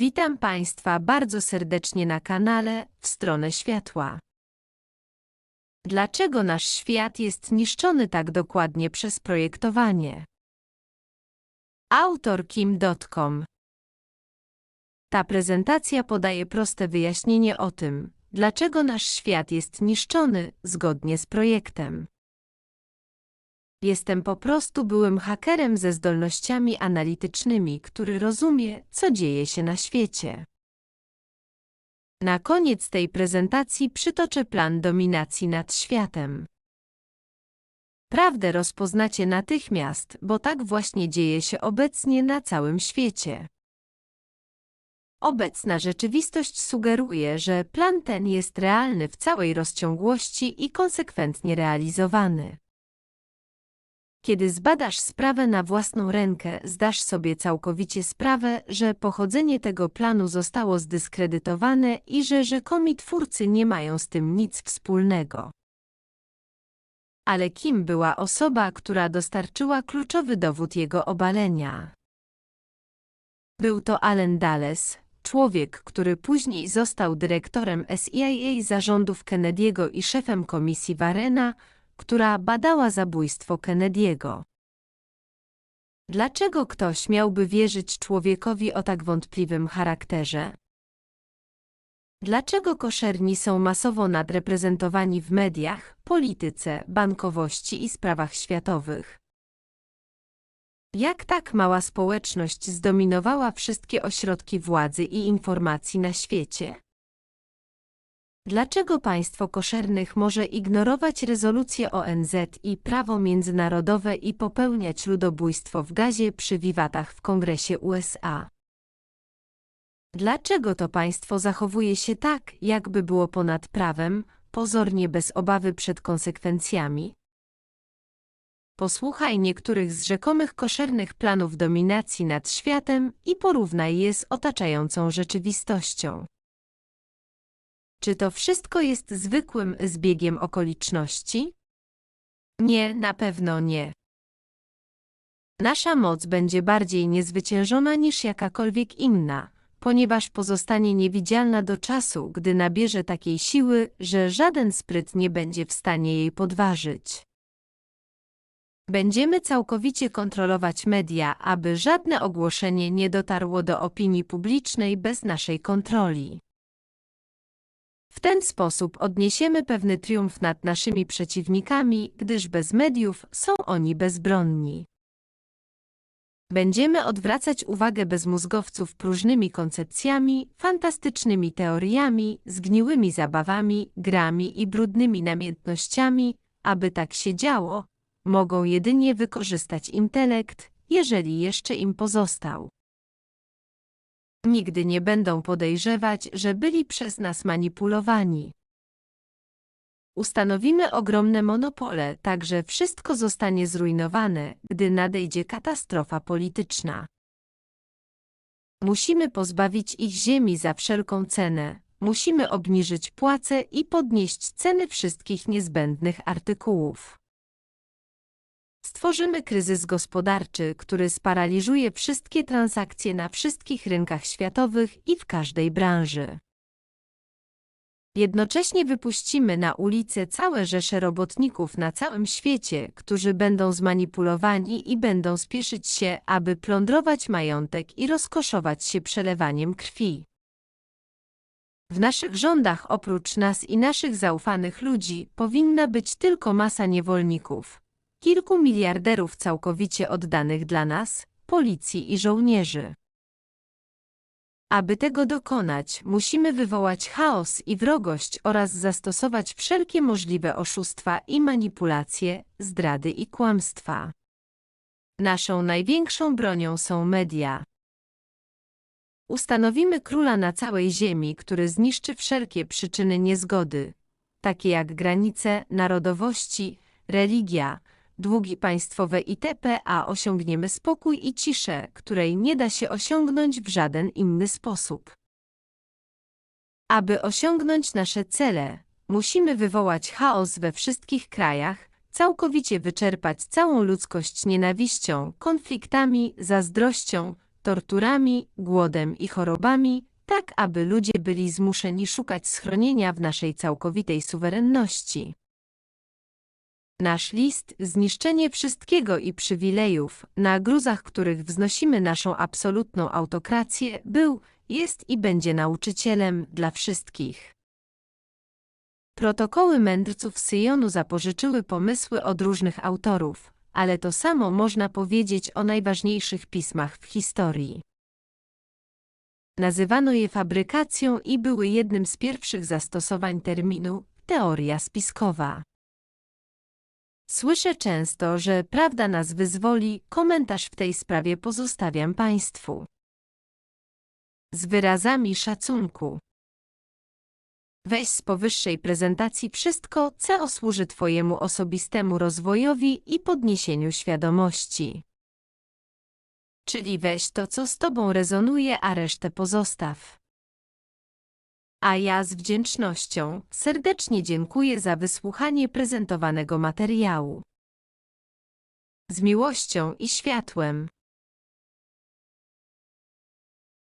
Witam Państwa bardzo serdecznie na kanale W stronę światła. Dlaczego nasz świat jest niszczony tak dokładnie przez projektowanie? Autor Kim.com Ta prezentacja podaje proste wyjaśnienie o tym, dlaczego nasz świat jest niszczony zgodnie z projektem. Jestem po prostu byłym hakerem ze zdolnościami analitycznymi, który rozumie, co dzieje się na świecie. Na koniec tej prezentacji przytoczę plan dominacji nad światem. Prawdę rozpoznacie natychmiast, bo tak właśnie dzieje się obecnie na całym świecie. Obecna rzeczywistość sugeruje, że plan ten jest realny w całej rozciągłości i konsekwentnie realizowany. Kiedy zbadasz sprawę na własną rękę, zdasz sobie całkowicie sprawę, że pochodzenie tego planu zostało zdyskredytowane i że rzekomi twórcy nie mają z tym nic wspólnego. Ale kim była osoba, która dostarczyła kluczowy dowód jego obalenia? Był to Allen Dulles, człowiek, który później został dyrektorem CIA zarządów Kennedy'ego i szefem komisji Warrena, która badała zabójstwo Kennedy'ego. Dlaczego ktoś miałby wierzyć człowiekowi o tak wątpliwym charakterze? Dlaczego koszerni są masowo nadreprezentowani w mediach, polityce, bankowości i sprawach światowych? Jak tak mała społeczność zdominowała wszystkie ośrodki władzy i informacji na świecie? Dlaczego państwo koszernych może ignorować rezolucję ONZ i prawo międzynarodowe i popełniać ludobójstwo w gazie przy wiwatach w Kongresie USA? Dlaczego to państwo zachowuje się tak, jakby było ponad prawem, pozornie bez obawy przed konsekwencjami? Posłuchaj niektórych z rzekomych koszernych planów dominacji nad światem i porównaj je z otaczającą rzeczywistością. Czy to wszystko jest zwykłym zbiegiem okoliczności? Nie, na pewno nie. Nasza moc będzie bardziej niezwyciężona niż jakakolwiek inna, ponieważ pozostanie niewidzialna do czasu, gdy nabierze takiej siły, że żaden spryt nie będzie w stanie jej podważyć. Będziemy całkowicie kontrolować media, aby żadne ogłoszenie nie dotarło do opinii publicznej bez naszej kontroli. W ten sposób odniesiemy pewny triumf nad naszymi przeciwnikami, gdyż bez mediów są oni bezbronni. Będziemy odwracać uwagę bezmózgowców próżnymi koncepcjami, fantastycznymi teoriami, zgniłymi zabawami, grami i brudnymi namiętnościami, aby tak się działo, mogą jedynie wykorzystać intelekt, jeżeli jeszcze im pozostał. Nigdy nie będą podejrzewać, że byli przez nas manipulowani. Ustanowimy ogromne monopole, tak że wszystko zostanie zrujnowane, gdy nadejdzie katastrofa polityczna. Musimy pozbawić ich ziemi za wszelką cenę. Musimy obniżyć płace i podnieść ceny wszystkich niezbędnych artykułów. Stworzymy kryzys gospodarczy, który sparaliżuje wszystkie transakcje na wszystkich rynkach światowych i w każdej branży. Jednocześnie wypuścimy na ulicę całe rzesze robotników na całym świecie, którzy będą zmanipulowani i będą spieszyć się, aby plądrować majątek i rozkoszować się przelewaniem krwi. W naszych rządach oprócz nas i naszych zaufanych ludzi powinna być tylko masa niewolników, kilku miliarderów całkowicie oddanych dla nas, policji i żołnierzy. Aby tego dokonać, musimy wywołać chaos i wrogość oraz zastosować wszelkie możliwe oszustwa i manipulacje, zdrady i kłamstwa. Naszą największą bronią są media. Ustanowimy króla na całej ziemi, który zniszczy wszelkie przyczyny niezgody, takie jak granice, narodowości, religia, długi państwowe itp., a osiągniemy spokój i ciszę, której nie da się osiągnąć w żaden inny sposób. Aby osiągnąć nasze cele, musimy wywołać chaos we wszystkich krajach, całkowicie wyczerpać całą ludzkość nienawiścią, konfliktami, zazdrością, torturami, głodem i chorobami, tak aby ludzie byli zmuszeni szukać schronienia w naszej całkowitej suwerenności. Nasz list, zniszczenie wszystkiego i przywilejów, na gruzach których wznosimy naszą absolutną autokrację, był, jest i będzie nauczycielem dla wszystkich. Protokoły mędrców Syjonu zapożyczyły pomysły od różnych autorów, ale to samo można powiedzieć o najważniejszych pismach w historii. Nazywano je fabrykacją i były jednym z pierwszych zastosowań terminu teoria spiskowa. Słyszę często, że prawda nas wyzwoli, komentarz w tej sprawie pozostawiam Państwu. Z wyrazami szacunku. Weź z powyższej prezentacji wszystko, co służy Twojemu osobistemu rozwojowi i podniesieniu świadomości. Czyli weź to, co z Tobą rezonuje, a resztę pozostaw. A ja z wdzięcznością serdecznie dziękuję za wysłuchanie prezentowanego materiału. Z miłością i światłem.